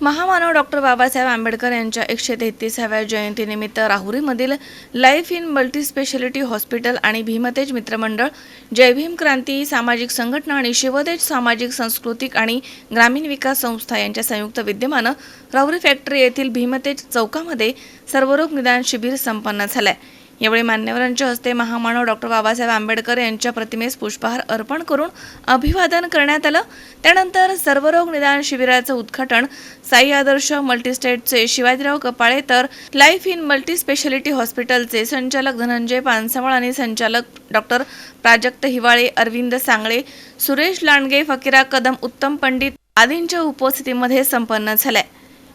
महामानव डॉक्टर बाबासाहेब आंबेडकर यांच्या एकशे तेहतीसाव्या जयंतीनिमित्त राहुरीमधील लाईफ इन मल्टीस्पेशालिटी हॉस्पिटल आणि भीमतेज मित्रमंडळ जय भीम क्रांती सामाजिक संघटना आणि शिवतेज सामाजिक सांस्कृतिक आणि ग्रामीण विकास संस्था यांच्या संयुक्त विद्यमानं राहुरी फॅक्टरी येथील भीमतेज चौकामध्ये सर्वरोग निदान शिबिर संपन्न झालंय. यावेळी मान्यवरांच्या हस्ते महामानव डॉक्टर बाबासाहेब आंबेडकर यांच्या प्रतिमेस पुष्पहार अर्पण करून अभिवादन करण्यात आलं. त्यानंतर सर्वरोग निदान शिबिराचं उद्घाटन. साई आदर्श मल्टीस्टेटचे शिवाजीराव कपाळे तर लाईफ इन मल्टी स्पेशालिटी हॉस्पिटलचे संचालक धनंजय पानसावळ आणि संचालक डॉक्टर प्राजक्त हिवाळे अरविंद सांगळे सुरेश लांडगे फकीरा कदम उत्तम पंडित आदींच्या उपस्थितीमध्ये संपन्न झाल्या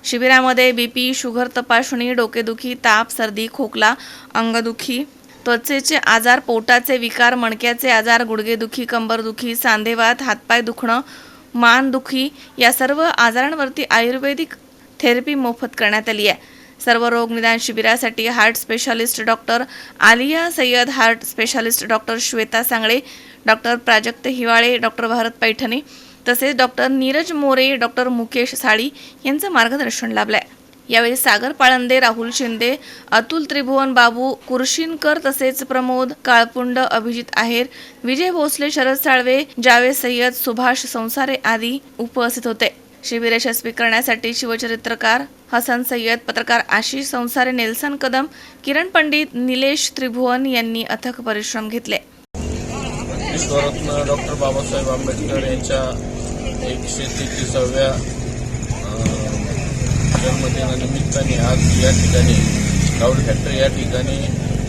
शिबिरामध्ये बीपी शुगर तपासणी डोकेदुखी ताप सर्दी खोकला अंगदुखी त्वचेचे आजार पोटाचे विकार मणक्याचे आजार गुडघेदुखी कंबरदुखी सांधेवात हातपाय दुखणं मानदुखी या सर्व आजारांवरती आयुर्वेदिक थेरपी मोफत करण्यात आली आहे. सर्व रोगनिदान शिबिरासाठी heart specialist doctor Aaliya Sayyad heart specialist doctor Shweta Sangle doctor Prajakt Hiwale doctor Bharat Paithane तसेच डॉक्टर नीरज मोरे डॉक्टर मुकेश साळी यांचं मार्गदर्शन लाभलंय. यावेळी सागर पाळंदे राहुल शिंदे अतुल त्रिभुवन बाबू कुरशिनकर तसेच प्रमोद काळपुंड अभिजित आहेर विजय भोसले शरद साळवे जावेद सय्यद सुभाष संसारे आदी उपस्थित होते. शिबिर यशस्वी करण्यासाठी शिवचरित्रकार हसन सय्यद पत्रकार आशिष संसारे नेल्सन कदम किरण पंडित निलेश त्रिभुवन यांनी अथक परिश्रम घेतले. विश्वरत्न डॉक्टर बाबासाहेब आंबेडकर यांच्या एकशे तेहतीसाव्या जन्मदिनानिमित्ताने आज या ठिकाणी गावडी फॅक्टरी या ठिकाणी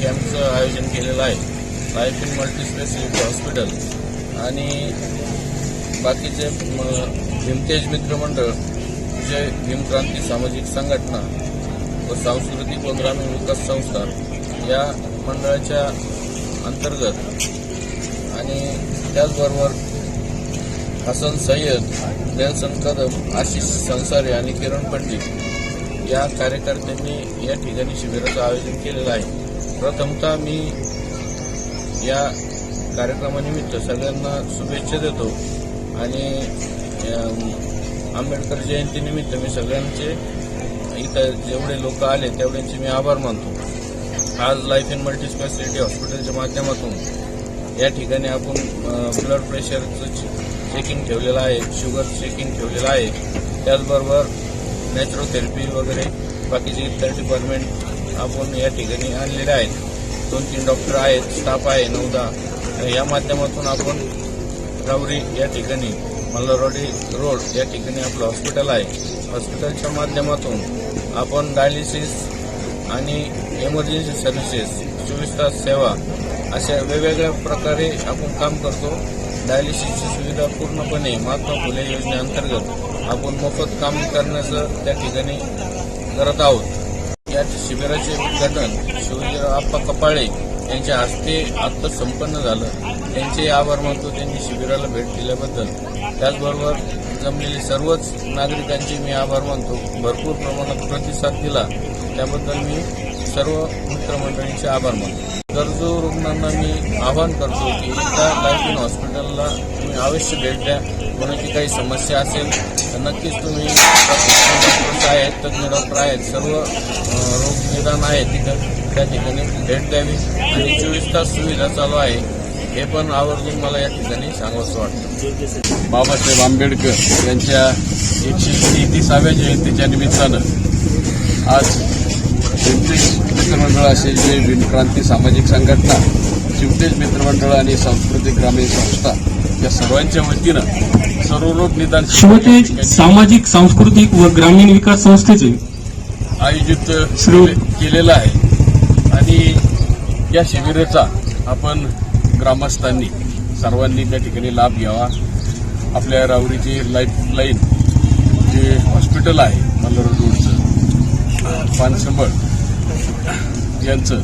कॅम्पचं आयोजन केलेलं आहे. लाईफ इन मल्टीस्पेशालिटी हॉस्पिटल आणि बाकीचे म- भीमतेज मित्रमंडळ विजय भीमक्रांती सामाजिक संघटना व सांस्कृतिक व ग्रामीण विकास संस्था या मंडळाच्या अंतर्गत आणि त्याचबरोबर हसन सय्यद नेल्सन कदम आशिष संसारे आणि किरण पंडित या कार्यकर्त्यांनी या ठिकाणी शिबिराचं आयोजन केलेलं आहे. प्रथमतः मी या कार्यक्रमानिमित्त सगळ्यांना शुभेच्छा देतो आणि आंबेडकर जयंतीनिमित्त मी सगळ्यांचे इथं जेवढे लोक आले तेवढ्यांचे मी आभार मानतो. आज लाईफ इन मल्टी स्पेशालिटी हॉस्पिटलच्या माध्यमातून या ठिकाणी आपण ब्लड प्रेशरचं चेकिंग ठेवलेलं आहे शुगर चेकिंग ठेवलेलं आहे. त्याचबरोबर नॅचरोथेरपी वगैरे बाकीचे इतर डिपार्टमेंट आपण या ठिकाणी आणलेले आहेत. दोन तीन डॉक्टर आहेत स्टाफ आहे नऊदा या माध्यमातून आपण रावरी या ठिकाणी मल्हारवाडी रोड या ठिकाणी आपलं हॉस्पिटल आहे. हॉस्पिटलच्या माध्यमातून आपण डायलिसिस आणि इमर्जन्सी सर्व्हिसेस चोवीस तास सेवा अशा वेगवेगळ्या प्रकारे आपण काम करतो. डायलिसिसची सुविधा पूर्णपणे महात्मा फुले योजनेअंतर्गत आपण मोफत काम करण्याचं त्या ठिकाणी करत आहोत. या शिबिराचे उद्घाटन शिवजीराव आप्पा कपाळे यांच्या हस्ते आत्ता संपन्न झालं. त्यांचे आभार मानतो. त्यांनी शिबिराला भेट दिल्याबद्दल. त्याचबरोबर जमलेले सर्वच नागरिकांचे मी आभार मानतो. भरपूर प्रमाणात प्रतिसाद दिला. त्याबद्दल मी सर्व मित्रमंडळींचे आभार मानतो. गरजू रुग्णांना मी आवाहन करतो की एकदा लाईफिन हॉस्पिटलला तुम्ही अवश्य भेट द्या. कोणाची काही समस्या असेल तर नक्कीच तुम्ही डॉक्टर्स आहेत तज्ज्ञ डॉक्टर आहेत सर्व रोग निदान आहे तिथं. त्या ठिकाणी भेट द्यावी. आणि चोवीस तास सुविधा चालू आहे. हे पण आवर्जून मला या ठिकाणी सांगावंसं वाटतं. बाबासाहेब आंबेडकर यांच्या एकशे तेहतीसाव्या जयंतीच्या निमित्तानं आज मित्रमंडळ असे जे भीमक्रांती सामाजिक संघटना शिवतेज मित्रमंडळ आणि सांस्कृतिक ग्रामीण संस्था या सर्वांच्या वतीनं सर्वरोग निदान शिबिर या शिवतेज सामाजिक सांस्कृतिक व ग्रामीण विकास संस्थेचे आयोजित केलेलं आहे. आणि या शिबिराचा आपण ग्रामस्थांनी सर्वांनी त्या ठिकाणी लाभ घ्यावा. आपल्या राहुरीची लाईफ लाईन जे हॉस्पिटल आहे मल्हार रोडचं पानसंबळ यांचं.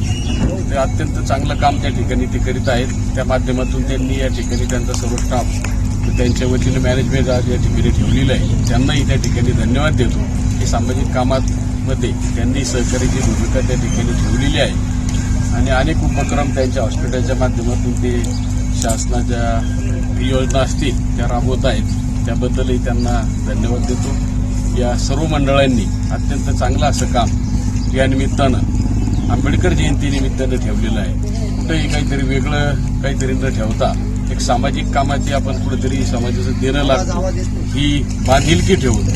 ते अत्यंत चांगलं काम त्या ठिकाणी ते करीत आहेत. त्या माध्यमातून त्यांनी या ठिकाणी त्यांचा सर्व स्टाफ त्यांच्या वतीनं मॅनेजमेंट आज या ठिकाणी ठेवलेलं आहे. त्यांनाही त्या ठिकाणी धन्यवाद देतो. की सामाजिक कामामध्ये त्यांनी सहकार्याची भूमिका त्या ठिकाणी ठेवलेली आहे आणि अनेक उपक्रम त्यांच्या हॉस्पिटलच्या माध्यमातून ते शासनाच्या योजना असतील त्या राबवत आहेत. त्याबद्दलही त्यांना धन्यवाद देतो. या सर्व मंडळांनी अत्यंत चांगलं असं काम या निमित्तानं आंबेडकर जयंतीनिमित्तानं ठेवलेलं आहे. कुठंही काहीतरी वेगळं काहीतरी न ठेवता एक सामाजिक कामाची आपण कुठेतरी समाजाचं देणं लागतो ही बांधिलकी ठेवून.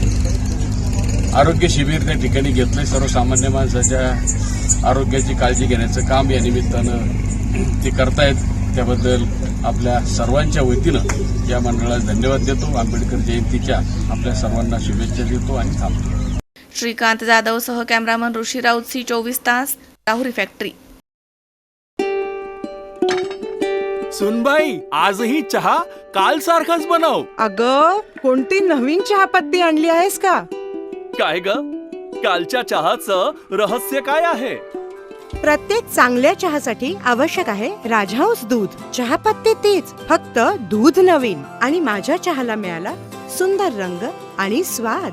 आरोग्य शिबिर त्या ठिकाणी घेतलंय सर्वसामान्य माणसाच्या आरोग्याची काळजी घेण्याचं काम या निमित्तानं ते करतायत. त्याबद्दल आपल्या सर्वांच्या वतीनं या मंडळाला धन्यवाद देतो. आंबेडकर जयंतीच्या आपल्या सर्वांना शुभेच्छा देतो आणि थांबतो. श्रीकांत जाधव सह कॅमेरामन ऋषी राऊत सी चोवीस तास राहुरी फॅक्टरी. सुनबाई आजही चहा काल सारखाच बनव. अग कोणती नवीन चहापत्ती आणली आहेस का? काय ग? कालच्या चहाचं रहस्य काय आहे? प्रत्येक चांगल्या चहासाठी आवश्यक आहे राजहंस दूध. चहापत्ती तीच फक्त दूध नवीन. आणि माझ्या चहाला मिळाला सुंदर रंग आणि स्वाद.